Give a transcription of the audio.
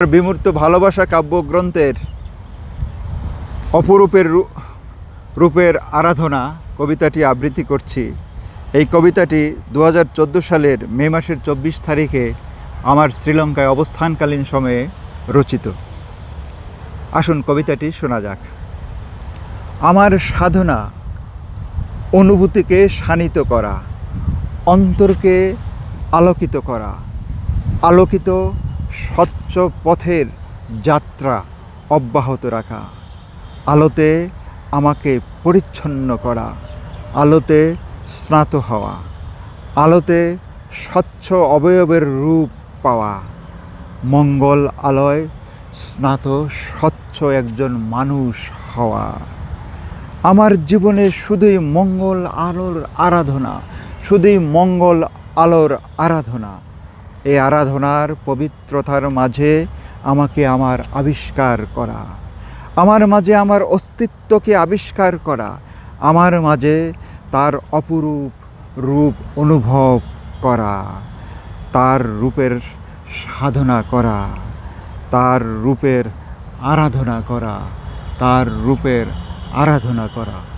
বিমূর্ত ভালোবাসা কাব্যগ্রন্থের অপরূপের রূপের আরাধনা কবিতাটি আবৃত্তি করছি। এই কবিতাটি দু হাজার চোদ্দ সালের মে মাসের চব্বিশ তারিখে আমার শ্রীলঙ্কায় অবস্থানকালীন সময়ে রচিত। আসুন কবিতাটি শোনা যাক। আমার সাধনা অনুভূতিকে শানিত করা, অন্তরকে আলোকিত করা, আলোকিত স্বচ্ছ পথের যাত্রা অব্যাহত রাখা। আলোতে আমাকে পরিচ্ছন্ন করা। আলোতে স্নাত হওয়া। আলোতে স্বচ্ছ অবয়বের রূপ পাওয়া। মঙ্গল আলোয় স্নাত স্বচ্ছ একজন মানুষ হওয়া। আমার জীবনে শুধুই মঙ্গল আলোর আরাধনা, শুধুই মঙ্গল আলোর আরাধনা। এই আরাধনার পবিত্রতার মাঝে আমাকে আমার আবিষ্কার করা। আমার মাঝে আমার অস্তিত্বকে আবিষ্কার করা। আমার মাঝে তার অপরূপ রূপ অনুভব করা। তার রূপের সাধনা করা। তার রূপের আরাধনা করা। তার রূপের আরাধনা করা।